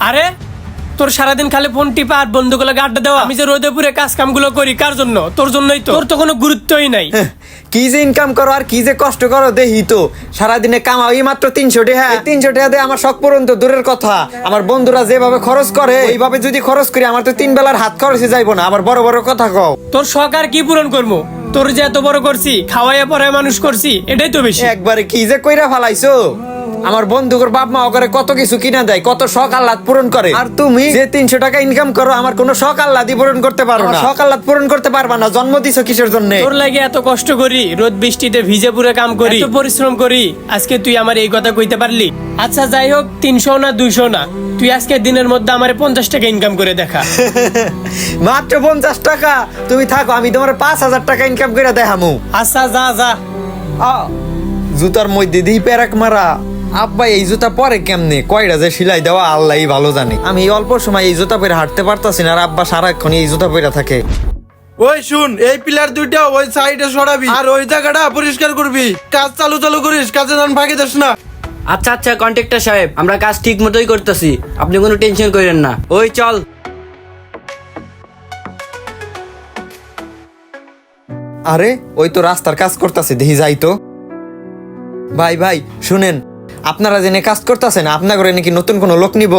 আরে তোর সারাদিন খালি ফোন টিপা আর বন্ধুগুলোকে আড্ডা দেওয়া। আমি যে রোদে পুরে কাজ কামগুলো করি কার জন্য? তোর জন্যই তো। তোর তো কোনো গুরুত্বই নাই। হ্যাঁ, কি যে ইনকাম করো আর কি যে কষ্ট করো দেখি তো। সারাদিনে কামাও এই মাত্র তিনশো টাকা। তিনশো টাকা দিয়ে আমার শখ পূরণ তো দূরের কথা। আমার বন্ধুরা যেভাবে খরচ করে এইভাবে যদি খরচ করি আমার তো তিন বেলার হাত খরচে যাইবো না। আবার বড় বড় কথা কও। তোর শখ আর কি পূরণ করব তোর যে এত বড় করছি খাওয়াইয়া পরে মানুষ করছি এটাই তো বেশি। একবারে কি যে কইরা ফালাইছো? আমার বন্ধুকর বাপ মা করে কত কিছু কিনা দেয় কত শখ আহ্লাদ পূরণ করে। আর তুমি? যে তিনশো টাকা ইনকাম করো আমার কোনো শখ আহ্লাদই পূরণ করতে পারো না। শখ আহ্লাদ পূরণ করতে পারবা না জন্ম দিছো কিসের জন্য? তোর লাগে এত কষ্ট করি রোদ বৃষ্টিতে ভিজে পুরে কাম করি। এত পরিশ্রম করি আজকে তুই আমার এই কথা কইতে পারলি। আচ্ছা যাই হোক তিনশো না দুইশো না। তুই আজকে দিনের মধ্যে আমার পঞ্চাশ টাকা ইনকাম করে দেখা। মাত্র পঞ্চাশ টাকা? তুমি থাকো আমি তোমার পাঁচ হাজার টাকা ইনকাম করে দেখামু। আচ্ছা যা যা। আ, জুতার মধ্যে দিই পেরাক মারা। আব্বা এই জুতা পরে কেমনে? কয়টা যে সিলাই দেওয়া আল্লাহ ভালো জানে। আমি এই অল্প সময় এই জুতা পরে হাঁটতে পারতাছি না আর আব্বা সারাক্ষণ এই জুতা পরে থাকে। ওই শুন এই পিলার দুইটা ওই সাইডে সরাবি। আর ওই জায়গাটা পরিষ্কার করবি। কাজ চালু চালু করিস কাজে ধান ফাঁকি দিস না। আচ্ছা আচ্ছা কন্ট্রাক্টর সাহেব আমরা কাজ ঠিক মতোই করতেছি। আপনি কোনো টেনশন করেন না। ওই চল। আরে ওই তো রাস্তার কাজ করতেছে দেখি যাই তো। ভাই ভাই শুনেন আপনারা জেনে কাজ করতেছেন আপনার ঘরে নাকি নতুন কোনো লোক নিব?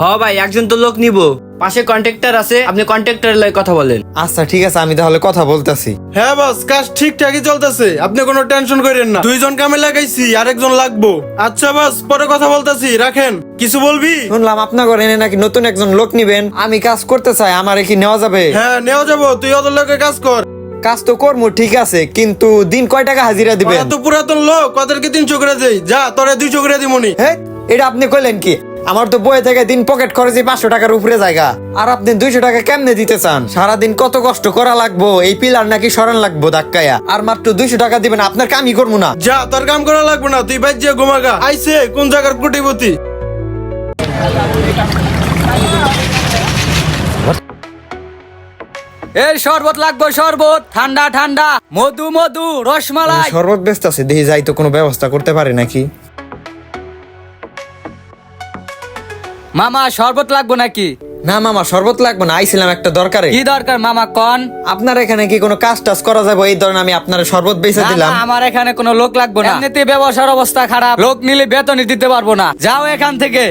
হ ভাই একজন তো লোক নিব। পাশে কন্ট্রাক্টর আছে আপনি কন্ট্রাক্টরের লয় কথা বলেন। আচ্ছা ঠিক আছে আমি তাহলে কথা বলতেছি। হ্যাঁ বস কাজ ঠিকঠাকই চলতেছে। আপনি কোনো টেনশন করেন না। দুইজন কামে লাগাইছি আরেকজন লাগবো। আচ্ছা বস পরে কথা বলতেছি রাখেন। কিছু বলবি? শুনলাম আপনার ঘরে এনে নাকি নতুন একজন লোক নিবেন। আমি কাজ করতে চাই আমার কি নেওয়া যাবে? হ্যাঁ নেওয়া যাব তুই ওদের লোকে কাজ কর। কাজ তো করব ঠিক আছে কিন্তু দিন কয় টাকা হাজিরা দিবে তো পুরাতন লোক ওদেরকে তিনশো করে দেই। যা তোরে দুইশো করে দিমনি হ্যাঁ এটা আপনি কইলেন কি? আমার তো বইয়ে থেকে দিন পকেট খরচে পাঁচশো টাকার উপরে জায়গা। আর আপনি দুইশো টাকা কেমনে দিতে চান? সারাদিন কত কষ্ট করা লাগবো এই পিলার নাকি সরান লাগবো ধাক্কায়া। আর মাত্র দুইশো টাকা দিবেন আপনার কামই করব না। যা তোর কাম করা লাগবো না তুই বাইর যে ঘুমাগা। আইসে কোন জায়গার কুটিপতি? এই শরবত লাগবে শরবত। ঠান্ডা ঠান্ডা। মধু মধু রসমালাই। শরবত ব্যস্ত আছে দেখি যাই তো কোনো ব্যবস্থা করতে পারে নাকি? মামা শরবত লাগবে নাকি? না মামা শরবত লাগবে না আইছিলাম একটা দরকারে। কি দরকার মামা কন? আপনার এখানে কি কোনো কাজ টাজ করা যাবে? এই ধরনের আমি আপনার শরবত বেঁচে দিলাম। আমার এখানে কোনো লোক লাগবে না। এমনিতে ব্যবসার অবস্থা খারাপ। লোক নিলে বেতনই দিতে পারব না। যাও এখান থেকে।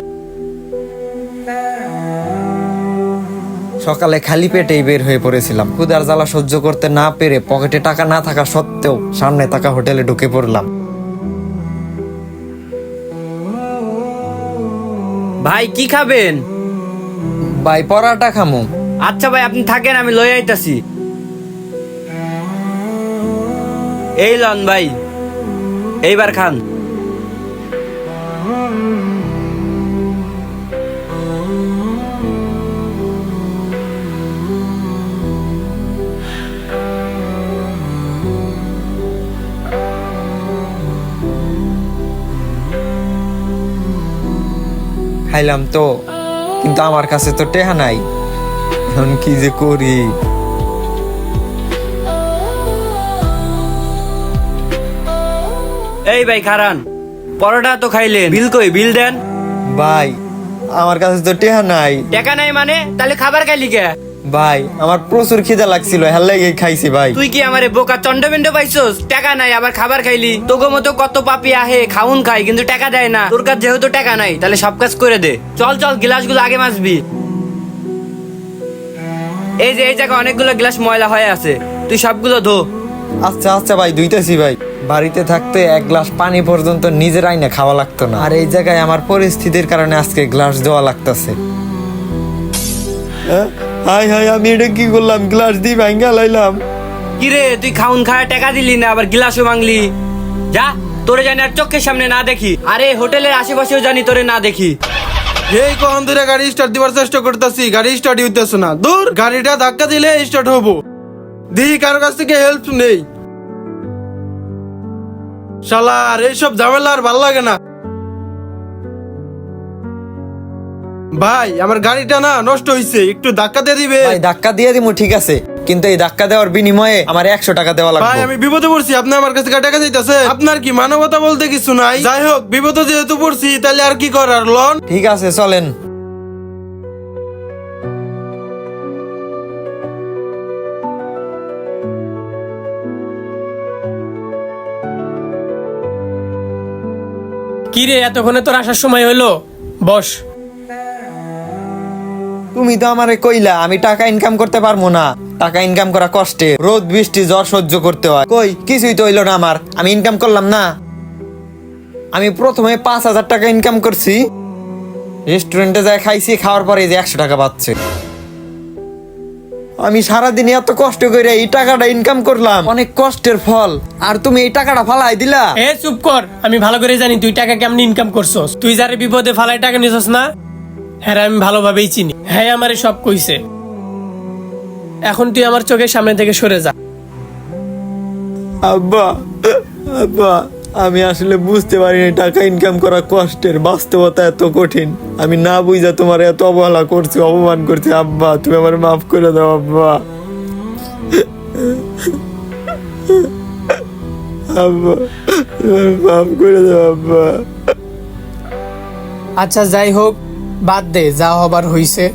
সকালে খালি পেটেই বের হয়ে পড়েছিলাম। ক্ষুদার জ্বালা সহ্য করতে না পেরে পকেটে টাকা না থাকা সত্ত্বেও সামনে থাকা হোটেলে ঢুকে পড়লাম। ভাই কি খাবেন? ভাই পরাটা খামু। আচ্ছা ভাই আপনি থাকেন আমি লই আইতাছি। এই লন ভাই এইবার খান। খাইলাম তো কিন্তু আমার কাছে তো টেহা নাই। এখন কি যে করি? এই ভাই খারান পরোটা তো খাইলে বিল কই বিল দেন? ভাই আমার কাছে তো টেহা নাই। টাকা নাই মানে? তাহলে খাবার খাইলি কে? ভাই আমার প্রচুর খিদা লাগছিল হেল লাগে খাইছি ভাই। তুই কি আমারে বোকা চন্ডবেন্ড পাইছস? টাকা নাই আবার খাবার খাইলি। তোকে মতো কত পাপি আহে খাউন খাই কিন্তু টাকা দেয় না। তোর কাছে যেহেতু টাকা নাই তাহলে সব কাজ করে দে। চল চল গ্লাসগুলো আগে মাজবি। এই যে এই জায়গায় অনেকগুলো গ্লাস ময়লা হয়ে আছে। তুই সবগুলো ধো। আচ্ছা আচ্ছা ভাই দুইটাছি ভাই। বাড়িতে থাকতে এক গ্লাস পানি পর্যন্ত নিজের আইনে খাওয়া লাগতো না। আর এই জায়গায় আমার পরিস্থিতির কারণে আজকে গ্লাস দেওয়া লাগতেছে। হাই হাই আমি এটা কি করলাম? গ্লাস দিয়ে ভাঙ্গা লাইলাম। কিরে তুই খাউন খায় টাকা দিলি না আবার গিলাসও মাংলি যা তোরে জানি আর চোখের সামনে না দেখি। আরে হোটেলের আশেপাশেও জানি তোরে না দেখি। এই কখন ধরে গাড়ি স্টার্ট দিবার চেষ্টা করতেছি। গাড়ি স্টার্ট হইতেছে না। দূর গাড়িটা ধাক্কা দিলে স্টার্ট হব। দিই কারও কাছ থেকে হেল্প নেই। শালা আর এইসব ঝামেলা আর ভালো লাগে না। ভাই আমার গাড়িটা না নষ্ট হয়েছে একটু ধাক্কা দিয়ে দিবে। ধাক্কা দিয়ে দিমু ঠিক আছে। কিন্তু এই ধাক্কা দেওয়ার বিনিময়ে আমার একশো টাকা দেওয়া লাগবে। আমি বিপদে পড়ছি আপনি আমার কাছে টাকা দিতেছে আপনার কি মানবতা বলতে কিছু নাই? যাই হোক বিপদে যেহেতু পড়ছি তাহলে আর কি করার লন? ঠিক আছে চলেন। কিরে এতক্ষণে তোর আসার সময় হইল? বস। তুমি তো আমারে কইলা, আমি টাকা ইনকাম করতে পারব না। টাকা ইনকাম করা কষ্টে, রোদ, বৃষ্টি, জ্বর সহ্য করতে হয়। কই, কিছুই তো হইল না আমার, আমি ইনকাম করলাম না। আমি প্রথমে পাঁচ হাজার টাকা ইনকাম করছি রেস্টুরেন্টে যাই খাইছি, খাওয়ার পরে যে একশো টাকা পাচ্ছে। আমি সারাদিন এত কষ্ট করে এই টাকাটা ইনকাম করলাম, অনেক কষ্টের ফল। আর তুমি এই টাকাটা ফালাই দিলা? এ, চুপ কর, আমি ভালো করে জানি তুই টাকা কেমন ইনকাম করছস। তুই যারে বিপদে ফালাই টাকা নিছস না হ্যাঁ আমি ভালোভাবেই চিনি। হ্যাঁ আমারে সব কইছে। এখন তুই আমার চোখের সামনে থেকে সরে যা। আব্বা আব্বা আমি আসলে বুঝতে পারিনি টাকা ইনকাম করা কষ্টের বাস্তবতা এত কঠিন। আমি না বুঝা তোমার এত অবহেলা করছি অপমান করছি। আব্বা তুমি আমার মাফ করে দাও আব্বা। আব্বা মাফ করে দাও আব্বা। আচ্ছা যাই হোক বাদ দে, যা হবার হইছে।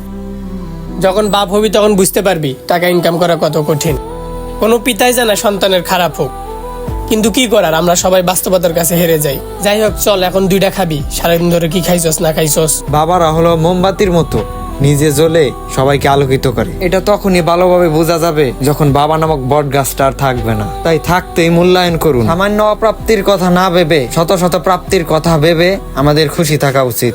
যখন বাপ হবি তখন বুঝতে পারবি, টাকা ইনকাম করা কত কঠিন। কোনো পিতাই জানা সন্তানের খারাপ হোক। কিন্তু কি করার, আমরা সবাই বাস্তবতার কাছে হেরে যাই। যাই হোক, চল, এখন দুইটা খাবি। সারাদিন ধরে কি খাইছস, না খাইছস? বাবারা হলো মোমবাতির মতো। নিজে জ্বলে সবাইকে আলোকিত করে। এটা তখনই ভালোভাবে বোঝা যাবে যখন বাবা নামক বট গাছটা আর থাকবে না। তাই থাকতেই মূল্যায়ন করুন। সামান্য অপ্রাপ্তির কথা না ভেবে, শত শত প্রাপ্তির কথা ভেবে আমাদের খুশি থাকা উচিত।